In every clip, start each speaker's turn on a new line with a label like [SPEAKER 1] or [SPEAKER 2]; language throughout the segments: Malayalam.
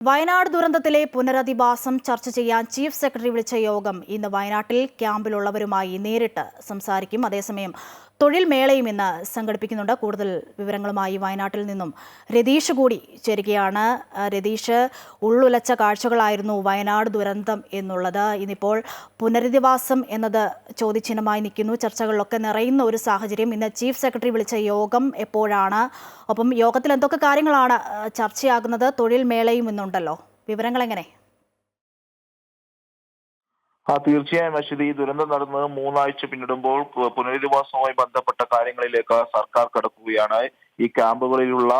[SPEAKER 1] വയനാട് ദുരന്തത്തിലെ പുനരധിവാസം ചർച്ച ചെയ്യാൻ ചീഫ് സെക്രട്ടറി വിളിച്ച യോഗം ഇന്ന് വയനാട്ടിൽ ക്യാമ്പിലുള്ളവരുമായി നേരിട്ട് സംസാരിക്കും. അതേസമയം തൊഴിൽ മേളയും ഇന്ന് സംഘടിപ്പിക്കുന്നുണ്ട്. കൂടുതൽ വിവരങ്ങളുമായി വയനാട്ടിൽ നിന്നും രതീഷ് കൂടി ചേരുകയാണ്. രതീഷ് ഉള്ളുലച്ച കാഴ്ചകളായിരുന്നു വയനാട് ദുരന്തം എന്നുള്ളത്. ഇന്നിപ്പോൾ പുനരധിവാസം എന്നത് ചോദ്യചിഹ്നമായി നിൽക്കുന്നു. ചർച്ചകളിലൊക്കെ നിറയുന്ന ഒരു സാഹചര്യം. ഇന്ന് ചീഫ് സെക്രട്ടറി വിളിച്ച യോഗം എപ്പോഴാണ്? ഒപ്പം യോഗത്തിൽ എന്തൊക്കെ കാര്യങ്ങളാണ് ചർച്ചയാകുന്നത്? തൊഴിൽ മേളയും ഇന്നുണ്ടല്ലോ. വിവരങ്ങൾ എങ്ങനെ
[SPEAKER 2] ആ തീർച്ചയായും അശ്വതി ഈ ദുരന്തം നടന്ന് മൂന്നാഴ്ച പിന്നിടുമ്പോൾ പുനരധിവാസവുമായി ബന്ധപ്പെട്ട കാര്യങ്ങളിലേക്ക് സർക്കാർ കടക്കുകയാണ്. ഈ ക്യാമ്പുകളിലുള്ള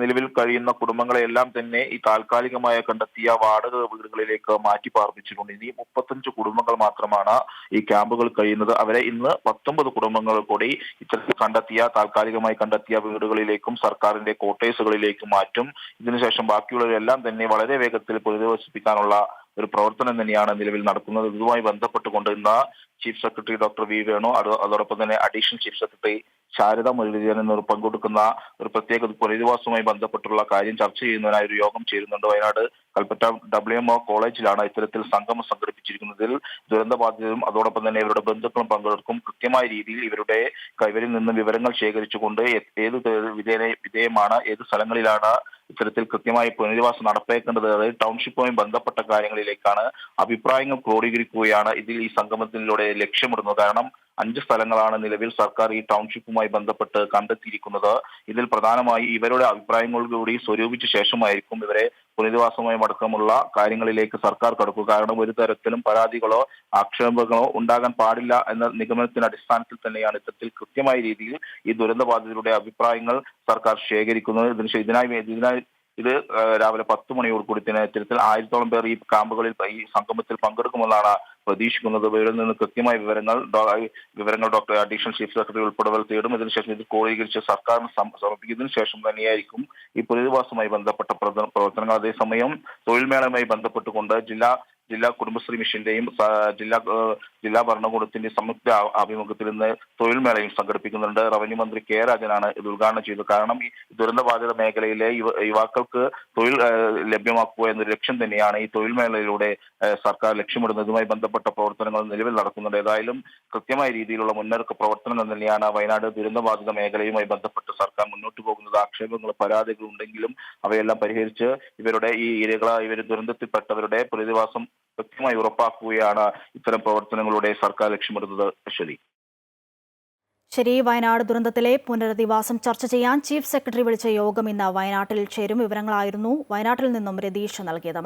[SPEAKER 2] നിലവിൽ കഴിയുന്ന കുടുംബങ്ങളെല്ലാം തന്നെ ഈ താൽക്കാലികമായി കണ്ടെത്തിയ വാടക വീടുകളിലേക്ക് മാറ്റി പാർപ്പിച്ചിട്ടുണ്ട്. ഇനി മുപ്പത്തഞ്ച് കുടുംബങ്ങൾ മാത്രമാണ് ഈ ക്യാമ്പുകൾ കഴിയുന്നത്. അവരെ ഇന്ന് പത്തൊമ്പത് കുടുംബങ്ങൾ കൂടി ഇത്തരത്തിൽ കണ്ടെത്തിയ താൽക്കാലികമായി കണ്ടെത്തിയ വീടുകളിലേക്കും സർക്കാരിന്റെ ക്വാർട്ടേഴ്സുകളിലേക്കും മാറ്റും. ഇതിനുശേഷം ബാക്കിയുള്ളവരെല്ലാം തന്നെ വളരെ വേഗത്തിൽ പുനരധിവസിപ്പിക്കാനുള്ള ഒരു പ്രവർത്തനം തന്നെയാണ് നിലവിൽ നടക്കുന്നത്. ഇതുമായി ബന്ധപ്പെട്ടുകൊണ്ട് ഇന്ന് chief secretary doctor V Venu അത് അതോടൊപ്പം തന്നെ additional chief secretary Sarada Muraleedharan എന്നിവർ പങ്കെടുക്കുന്ന ഒരു പ്രത്യേക പുനരധിവാസവുമായി ബന്ധപ്പെട്ടുള്ള കാര്യം ചർച്ച ചെയ്യുന്നതിനായി ഒരു യോഗം ചേരുന്നുണ്ട്. വയനാട് കൽപ്പറ്റ ഡബ്ല്യു എം കോളേജിലാണ് ഇത്തരത്തിൽ സംഗമം സംഘടിപ്പിച്ചിരിക്കുന്നതിൽ ദുരന്ത ബാധിതരും അതോടൊപ്പം തന്നെ ഇവരുടെ ബന്ധുക്കളും പങ്കെടുക്കും. കൃത്യമായ രീതിയിൽ ഇവരുടെ കൈവരിൽ നിന്ന് വിവരങ്ങൾ ശേഖരിച്ചുകൊണ്ട് ഏത് വിധേയ വിധേയമാണ് ഏത് സ്ഥലങ്ങളിലാണ് ഇത്തരത്തിൽ കൃത്യമായി പുനരധിവാസം നടപ്പാക്കേണ്ടത് അതായത് ടൗൺഷിപ്പുമായി ബന്ധപ്പെട്ട കാര്യങ്ങളിലേക്കാണ് അഭിപ്രായങ്ങൾ ക്രോഡീകരിക്കുകയാണ് ഇതിൽ ഈ സംഗമത്തിലൂടെ ലക്ഷ്യമിടുന്നത്. കാരണം അഞ്ച് സ്ഥലങ്ങളാണ് നിലവിൽ സർക്കാർ ഈ ടൗൺഷിപ്പുമായി ബന്ധപ്പെട്ട് കണ്ടെത്തിയിരിക്കുന്നത്. ഇതിൽ പ്രധാനമായി ഇവരുടെ അഭിപ്രായങ്ങൾ കൂടി സ്വരൂപിച്ച ശേഷമായിരിക്കും ഇവരെ പുനരധിവാസവുമായി അടക്കമുള്ള കാര്യങ്ങളിലേക്ക് സർക്കാർ കടക്കുക. കാരണം ഒരു തരത്തിലും പരാതികളോ ആക്ഷേപങ്ങളോ ഉണ്ടാകാൻ പാടില്ല എന്ന നിഗമനത്തിന്റെ അടിസ്ഥാനത്തിൽ തന്നെയാണ് ഇത്തരത്തിൽ കൃത്യമായ രീതിയിൽ ഈ ദുരന്ത ബാധിതരുടെ അഭിപ്രായങ്ങൾ സർക്കാർ ശേഖരിക്കുന്നത്. ഇതിന് ഇതിനായി ഇതിനായി ഇത് രാവിലെ പത്ത് മണിയോട് കൂടി തന്നെ ഇത്തരത്തിൽ ആയിരത്തോളം പേർ ഈ ക്യാമ്പുകളിൽ ഈ സംഗമത്തിൽ പങ്കെടുക്കുമെന്നാണ് പ്രതീക്ഷിക്കുന്നത് ഇവരിൽ നിന്ന് കൃത്യമായ വിവരങ്ങൾ വിവരങ്ങൾ ഡോക്ടർ അഡീഷണൽ ചീഫ് സെക്രട്ടറി ഉൾപ്പെടെ തേടും. ഇതിനുശേഷം ഇത് ക്രോഡീകരിച്ച് സർക്കാരിന് സമർപ്പിക്കുന്നതിനു ശേഷം തന്നെയായിരിക്കും ഈ പുനരധിവാസവുമായി ബന്ധപ്പെട്ട പ്രവർത്തനങ്ങൾ. അതേസമയം തൊഴിൽ മേളയുമായി ബന്ധപ്പെട്ടുകൊണ്ട് ജില്ലാ ജില്ലാ കുടുംബശ്രീ മിഷന്റെയും ജില്ലാ ജില്ലാ ഭരണകൂടത്തിന്റെ സംയുക്ത ആഭിമുഖ്യത്തിൽ ഇന്ന് തൊഴിൽ മേളയും സംഘടിപ്പിക്കുന്നുണ്ട്. റവന്യൂ മന്ത്രി കെ രാജനാണ് ഇത് ഉദ്ഘാടനം ചെയ്തത്. കാരണം ഈ ദുരന്തബാധിത മേഖലയിലെ യുവ- യുവാക്കൾക്ക് തൊഴിൽ ലഭ്യമാക്കുക എന്നൊരു ലക്ഷ്യം തന്നെയാണ് ഈ തൊഴിൽ മേളയിലൂടെ സർക്കാർ ലക്ഷ്യമിടുന്നതുമായി ബന്ധപ്പെട്ട പ്രവർത്തനങ്ങൾ നിലവിൽ നടക്കുന്നുണ്ട്. ഏതായാലും കൃത്യമായ രീതിയിലുള്ള മുന്നൊരുക്ക പ്രവർത്തനങ്ങൾ തന്നെയാണ് വയനാട് ദുരന്തബാധിത മേഖലയുമായി ബന്ധപ്പെട്ട് സർക്കാർ മുന്നോട്ട് പോകുന്നത്. ആക്ഷേപങ്ങൾ പരാതികൾ ഉണ്ടെങ്കിലും അവയെല്ലാം പരിഹരിച്ച് ഇവരുടെ ഈ ഇരകളായി ഇവർ ദുരന്തത്തിൽപ്പെട്ടവരുടെ പുനരധിവാസം കൃത്യമായി ഉറപ്പാക്കുകയാണ് ഇത്തരം പ്രവർത്തനങ്ങളുടെ സർക്കാർ ലക്ഷ്യമിടുന്നത്. അശ്വതി
[SPEAKER 1] ശരി വയനാട് ദുരന്തത്തിലെ പുനരധിവാസം ചർച്ച ചെയ്യാൻ ചീഫ് സെക്രട്ടറി വിളിച്ച യോഗം ഇന്ന് വയനാട്ടിൽ ചേരും വിവരങ്ങളായിരുന്നു. വയനാട്ടിൽ നിന്നും രതീഷ് നൽകിയത്